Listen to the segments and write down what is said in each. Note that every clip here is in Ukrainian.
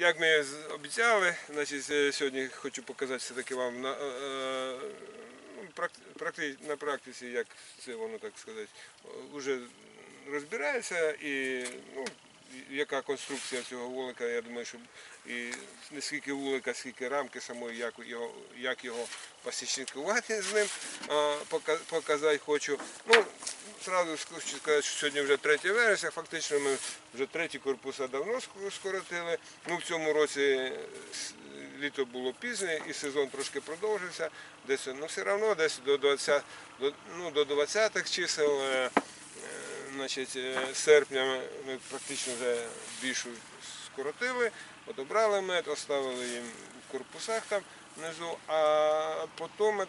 як ми обіцяли, значить, е, сьогодні хочу показати все-таки вам на, е, е, ну, практи- на практиці, як це воно так сказати, вже розбирається і ну, яка конструкція цього вулика, я думаю, що і не скільки вулика, скільки рамки самої, як його, як його пасічникувати з ним, показати хочу. Ну, Зразу хочу сказати, що сьогодні вже 3 вересня, фактично ми вже треті корпуса давно скоротили. Ну, в цьому році е, літо було пізне і сезон трошки продовжився. Десь, ну, все одно десь до 20, до, ну, до 20-х чисел е, е, значить, серпня ми- практично вже більшу скоротили, одобрали мед, оставили їм в корпусах там внизу, а потім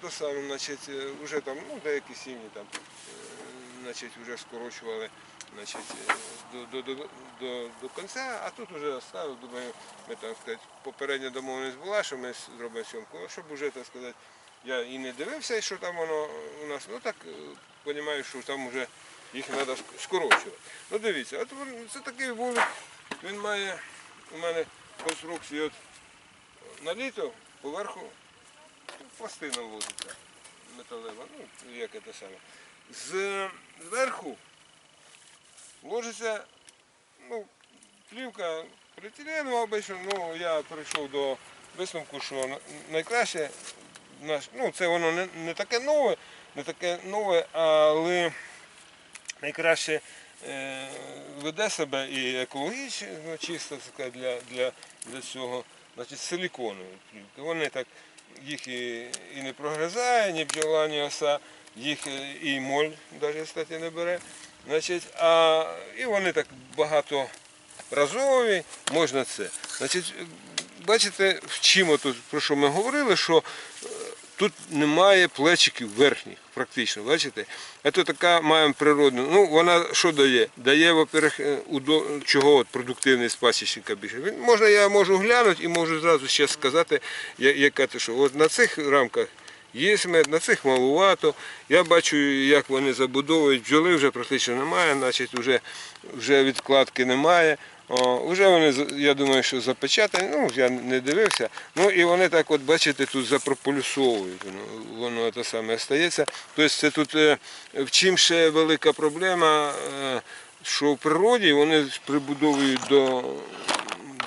значить, вже там, ну, деякі сім'ї там значить, вже скорочували значить, е, до, до, до, до, кінця, а тут вже оставив, думаю, ми так сказати, попередня домовленість була, що ми зробимо сьомку, а щоб вже так сказати, я і не дивився, що там воно у нас, ну так розумію, що там вже їх треба скорочувати. Ну дивіться, от це такий вулик, він має у мене конструкцію от на літо поверху пластина вводиться металева, ну як це саме. Зверху ложиться ну, плівка поліетиленова обично, ну я прийшов до висновку, що найкраще ну це воно не, не таке нове, не таке нове, але найкраще е, веде себе і екологічно ну, чисто таке для, для, для цього. Значить, силіконові плівки. Вони так їх і, і не прогризає, ні бджола, ні оса, їх е, і моль навіть кстати, не бере. Значить, а, і вони так багаторазові, можна це. Значить, е, бачите, в чим тут, про що ми говорили, що е, тут немає плечиків верхніх, практично, бачите? Це така маємо природну. Ну, вона що дає? Дає, во-первых, чого от продуктивний спасічника більше. Можна, я можу глянути і можу зразу ще сказати, яка це що. От на цих рамках є мед, на цих малувато. Я бачу, як вони забудовують. Бджоли вже практично немає, значить вже, вже відкладки немає. О, вже вони, я думаю, що запечатані, ну я не дивився. Ну і вони так, от бачите, тут запрополюсовують. Воно, воно те саме стається. Тобто це тут е, в чим ще велика проблема, е, що в природі вони прибудовують до,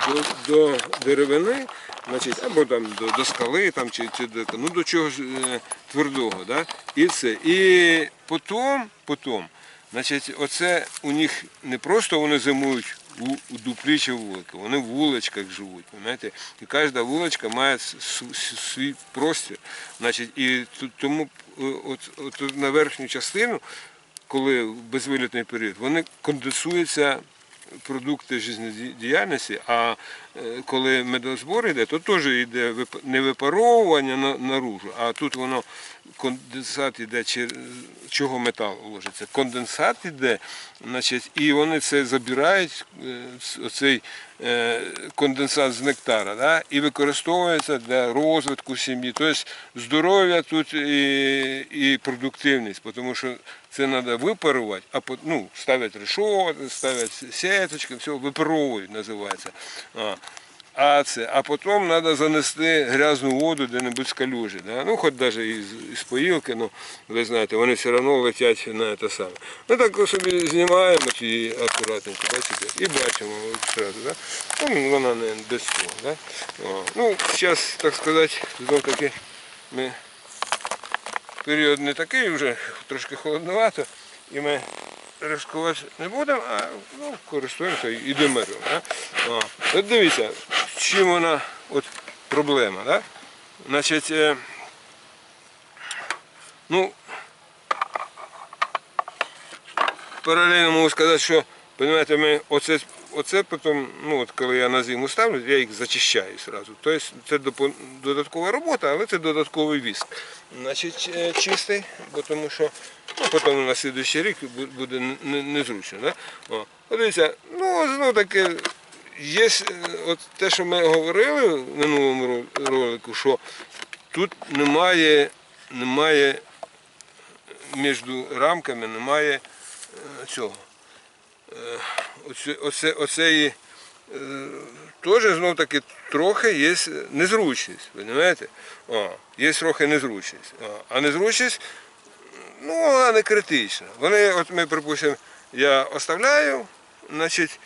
до, до деревини, значить, або там до, до скали, там, чи, чи до, ну, до чогось е, твердого. Да? І це. І потім, потім, значить, оце у них не просто вони зимують у, у дуплі чи вулику, вони в вуличках живуть. Понимаєте? І кожна вуличка має свій простір. Значить, і тому е, от, от на верхню частину, коли безвилітний період, вони конденсуються продукти життєдіяльності, а коли медозбор йде, то теж йде не випаровування на- наружу, а тут воно конденсат йде, чого метал ложиться. Конденсат йде, значить, і вони це забирають, е, оцей е, конденсат з нектара, да, і використовується для розвитку сім'ї. Тобто здоров'я тут і, і продуктивність, тому що це треба випарувати, а ну, ставлять решоти, ставлять сіточки, все, випаровують, називається. А. А це, а потім треба занести грязну воду де-небудь з калюжі. Да? Ну, хоч навіть із, із поїлки, ну, ви знаєте, вони все одно летять на те саме. Ми так собі знімаємо і акуратненько, бачите, і бачимо от зразу, да? ну, вона не без цього. Да? Ну, зараз, так сказати, знов таки ми період не такий вже, трошки холодновато, і ми ризикувати не будемо, а ну, користуємося і. Да? От дивіться, чим вона от, проблема. Да? Значить, е, ну, паралельно можу сказати, що Понимаєте, ми оце, оце потім, ну от коли я на зиму ставлю, я їх зачищаю одразу. Тобто це додаткова робота, але це додатковий віск. Значить, е, чистий, бо тому що ну, потім на наступний рік буде не- не- незручно. Да? О, подивіться, ну знову таки, є е, от те, що ми говорили в минулому ро- ролику, що тут немає, немає між рамками немає е, цього. Е, оце, оце, оцеї, теж знов таки трохи є незручність. Розумієте? О, є трохи незручність. О, а незручність, ну, вона не критична. Вони, от ми, припустимо, я оставляю, значить,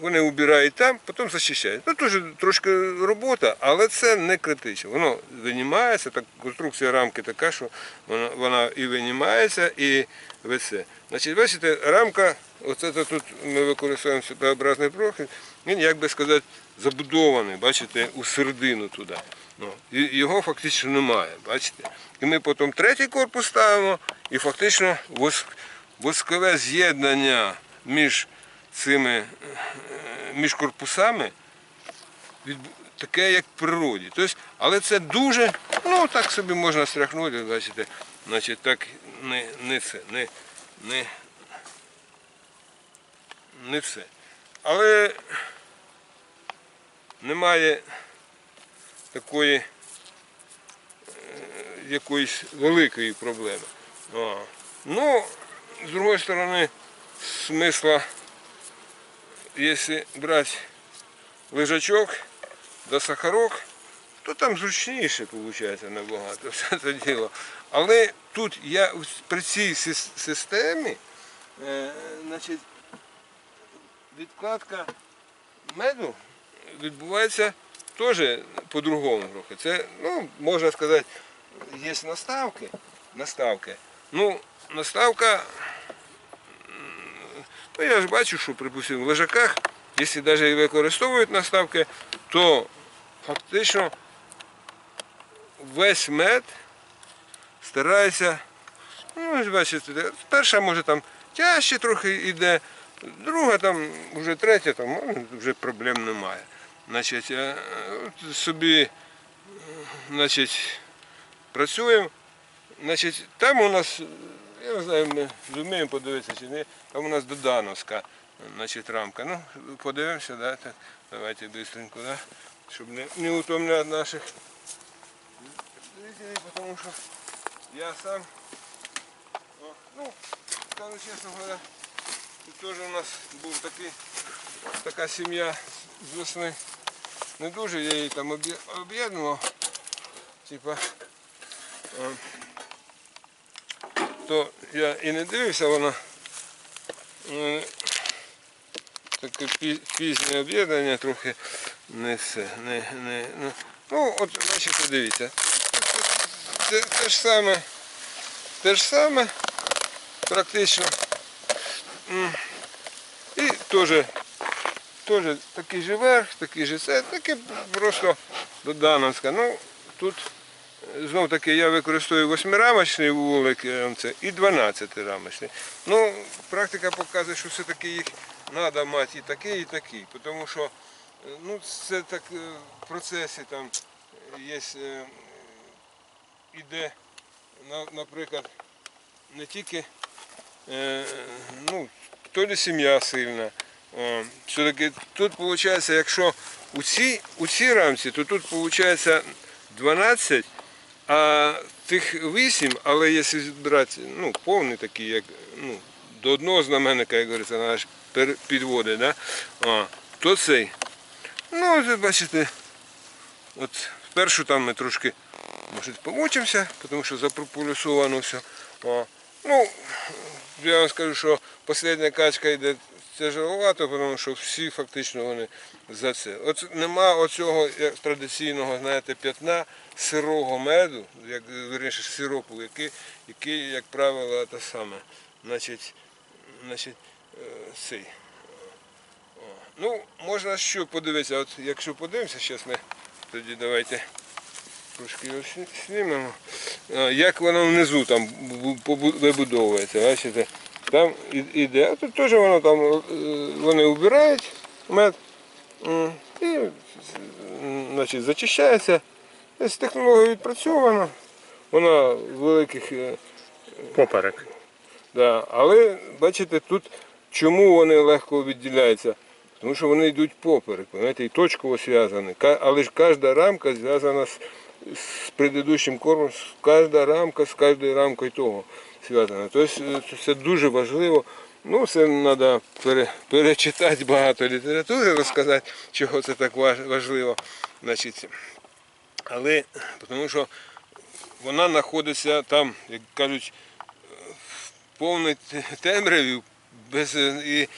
вони убирають там, потім зачищають. Ну, теж трошки робота, але це не критично. Воно винімається, так, конструкція рамки така, що вона, вона і винімається, і весе. Значить, бачите, рамка, оце тут ми використовуємо світообразний профіль, він, як би сказати, забудований, бачите, у середину туди. Ну, його фактично немає, бачите. І ми потім третій корпус ставимо, і фактично воск, воскове з'єднання між цими е, між корпусами таке, як в природі. Тобто, але це дуже, ну так собі можна стряхнути, бачите, значить так не, не це, не, не, не все. Але немає такої е, якоїсь великої проблеми. А. Ну, з другої сторони, смисла если брать лежачок да сахарок, то там зручніше виходить набагато все це діло. Але тут я при цій системі, е, значить, відкладка меду відбувається теж по-другому трохи. Це, ну, можна сказати, є наставки. наставки. Ну, наставка то я ж бачу, що, припустимо, в лежаках, якщо навіть використовують наставки, то фактично весь мед старається, ну, бачите, перша може там тяжче трохи йде, друга там, вже третя, там ну, вже проблем немає. Значить, е, собі е, значить, працюємо. Значить, там у нас, я не знаю, ми зуміємо подивитися чи ні, там у нас Додановська значить, рамка. Ну, подивимося, да, так, давайте швидко, да, щоб не, не утомляти наших зрителей, тому що я сам, о, ну, скажу чесно говоря, тут теж у нас був такий, така сім'я з весни. Не дуже, я її там об'єднував, типа, то я і не дивився, вона е, таке пізнє об'єднання трохи не все. Не, не, ну, ну, от бачите, дивіться. Це, те ж саме, те ж саме, практично. І теж, теж такий же верх, такий же це, таке просто додановська. Ну, тут Знов таки я використовую 8-рамочний вулик е, і 12-рамочний. Ну, практика показує, що все-таки їх треба мати і такий, і такий. Тому що е, ну, це так е, в процесі там є, іде, наприклад, не тільки ну, то ли сім'я сильна. Все-таки тут виходить, якщо у цій, у цій рамці, то тут виходить 12, а тих 8, але якщо брати ну, повний такий, як ну, до одного знаменника, як говориться, наш підводить, да? а, то цей. Ну, ви бачите, от спершу там ми трошки може, помучимося, тому що запрополюсовано все. А, ну, я вам скажу, що остання качка йде тяжеловато, тому що всі фактично вони за це. От нема оцього як традиційного, знаєте, п'ятна сирого меду, як верніше сиропу, який, який, як правило, те саме. Значить, значить, е, цей. Ну, можна що подивитися, от якщо подивимося, зараз ми тоді давайте трошки його знімемо. Як воно внизу там вибудовується, бачите? Там іде, а тут теж воно там е, вони убирають мед і значить, зачищається. Технологія відпрацьована, вона великих е, Поперек. Да. Але бачите, тут чому вони легко відділяються? Тому що вони йдуть поперек, і точково зв'язані. Але ж кожна рамка зв'язана з, з предыдущим корпусом, кожна рамка з кожною рамкою того зв'язана. Тобто е, це дуже важливо Ну, це треба пере, перечитати багато літератури, розказати, чого це так важливо. Значить, але тому що вона знаходиться там, як кажуть, в повній те- темряві, без, е, і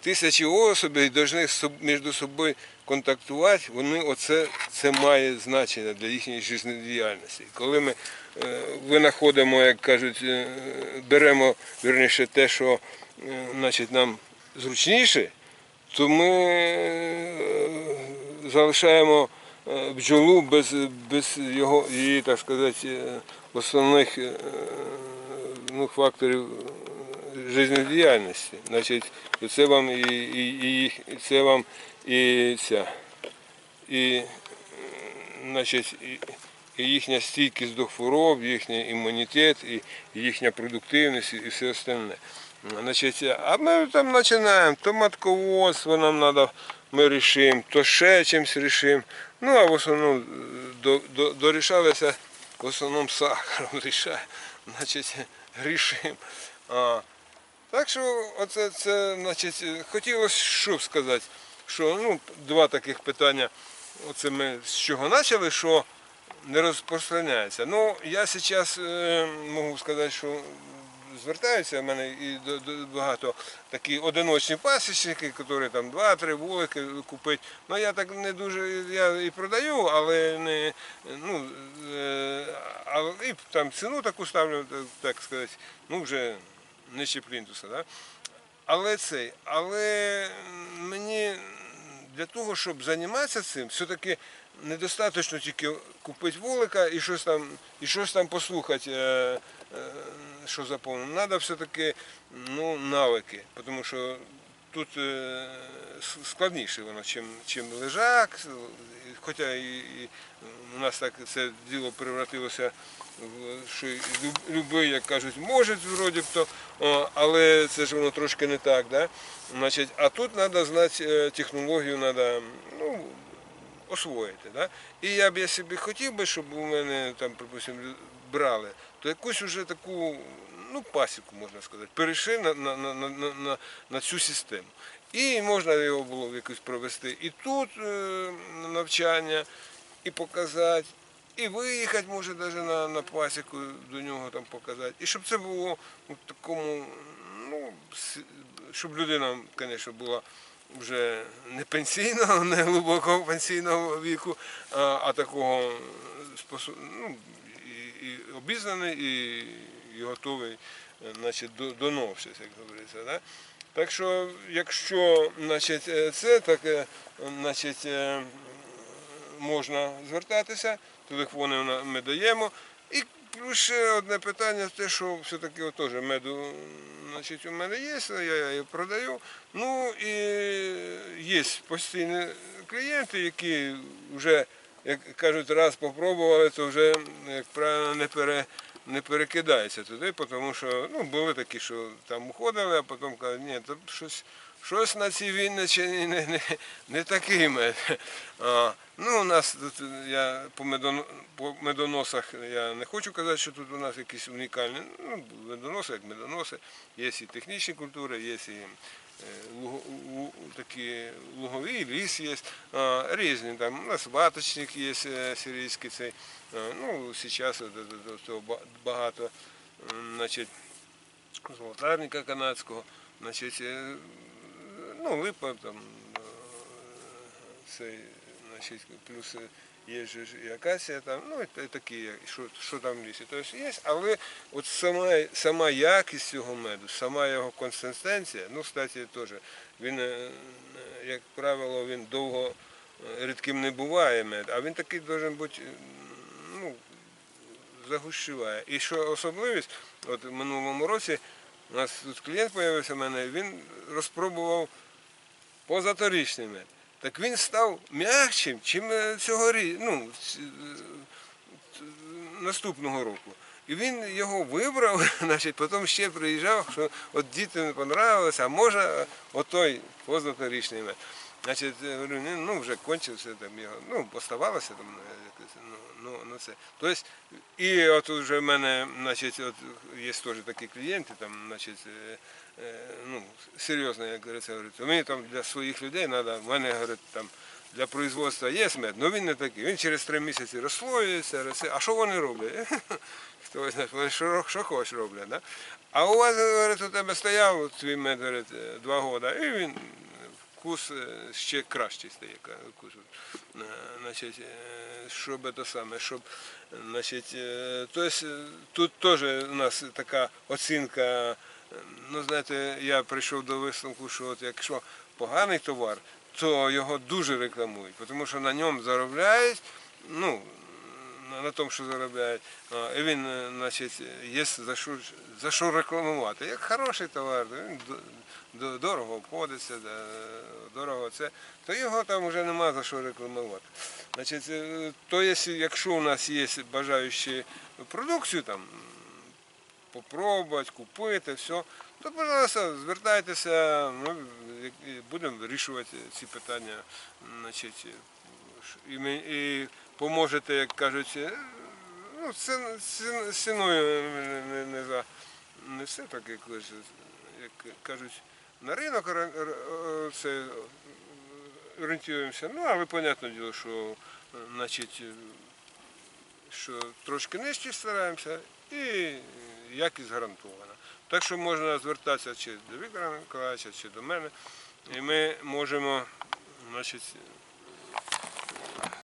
тисячі особей повинні між собою контактувати, вони оце це має значення для їхньої життєдіяльності. Коли ми е, винаходимо, як кажуть, е, беремо вірніше те, що е, значить, нам зручніше, то ми залишаємо бджолу без, без його, її, так сказати, основних ну, факторів життєдіяльності. Значить, це вам і, і, і, це вам і ця, і, значить, і, і їхня стійкість до хвороб, їхній імунітет, і їхня продуктивність і все остальне. Значить, а ми там починаємо, то матководство нам треба, ми рішимо, то ще чимось рішимо. Ну, а в основному е, до, до, дорішалися в основному сахаром рішаємо, значить, рішимо. А, так що оце це, значить, хотілося щоб сказати, що ну, два таких питання. Оце ми з чого почали, що не розпространяється. Ну, я зараз е, можу сказати, що звертаються в мене і до, до, багато такі одиночні пасічники, які там два-три вулики купить. Ну я так не дуже я і продаю, але не ну е, але і там ціну таку ставлю, так сказати, ну вже нижче плінтуса. Да? Але цей, але мені для того, щоб займатися цим, все-таки недостатньо тільки купити вулика і щось там, і щось там послухати, е, е, що заповнено. Треба все-таки ну, навики, тому що тут е, складніше воно, чим, чим лежак, хоча і, і у нас так це діло превратилося що любий, як кажуть, може вроді б то, але це ж воно трошки не так. Да? Значить, а тут треба знати е, технологію, треба ну, освоїти. Да? І я б я собі хотів би, щоб у мене там, припустимо, брали, то якусь уже таку ну, пасіку, можна сказати, перейшли на, на, на, на, на, на, на цю систему. І можна його було якось провести і тут е, навчання, і показати, і виїхати, може, навіть на, на пасіку до нього там показати. І щоб це було у такому, ну, щоб людина, звісно, була вже не пенсійного, не глибокого пенсійного віку, а, а такого ну, і, і обізнаний, і, і готовий значить, до, до новших, як говориться. Да? Так що, якщо значить, е, це, так е, значить, е, можна звертатися, телефони ми даємо. І плюс ще одне питання, те, що все-таки теж меду значить, у мене є, я її продаю. Ну і є постійні клієнти, які вже, як кажуть, раз попробували, то вже, як правильно, не пере. Не перекидається туди, тому що ну, були такі, що там уходили, а потім кажуть, ні, то щось, щось на цій Вінниччині не, не, не такий. А, ну, у нас тут я по, медон, по медоносах я не хочу казати, що тут у нас якісь унікальні. Ну, медоноси, як медоноси, є і технічні культури, є і такі лугові, ліс є, різні. Там, у нас ваточник є е, сирійський цей. Ну, зараз цього ба- багато значить, золотарника канадського, значить, е, ну, липа там, е, цей, значить, плюс є ж і акація там, ну і такі, що, що там в лісі. Тобто є, але от сама, сама якість цього меду, сама його консистенція, ну, кстати, теж, він, е, як правило, він довго е, рідким не буває мед, а він такий має бути, е, ну, загущуває. І що особливість, от в минулому році у нас тут клієнт з'явився в мене, він розпробував позаторічний мед. Так він став м'якшим, чим цього цьогорі, ну, е, наступного року. І він його вибрав, значить, потім ще приїжджав, що от дітям не понравилося, а може отой познаторічний мед. Значить, я говорю, ну, ну вже кончився там його. Ну, оставалося там е, якось, ну, ну, ну це. Тобто, і от вже в мене, значить, от є теж такі клієнти, там, значить, е, е, ну, серйозно, як говориться, говорить, мені там для своїх людей треба, в мене, говорить, там, для производства є мед, але він не такий. Він через три місяці розслоюється, а що вони роблять? Хто знає, вони що, що хочеш роблять. Да? А у вас, говорить, у тебе стояв твій мед, говорить, е, два роки, і він вкус е, ще кращий стає. Е, Значить, е, щоб це саме, щоб, значить, то есть, тут теж у нас така оцінка. Ну, знаєте, я прийшов до висновку, що от якщо поганий товар, то його дуже рекламують, тому що на ньому заробляють, ну, на, тому, що заробляють. І він, е, значить, є за що, за що рекламувати. Як хороший товар, то він до- до- дорого обходиться, дорого це, то його там вже нема за що рекламувати. Значить, е, то якщо, якщо у нас є бажаючі продукцію там, попробувати, купити, все, то, пожалуйста, звертайтеся, і- і будемо вирішувати ці питання. Значить, і, і поможете, як кажуть, е, ну, цін- цін- ціною не, не, не, за, не все так, як, як кажуть, на ринок це, орієнтуємося. Ну, але, понятне діло, що е, значить, е, що трошки нижче стараємося і якість гарантована. Так що можна звертатися чи до Віктора Миколаївича, чи до мене, і ми можемо значить,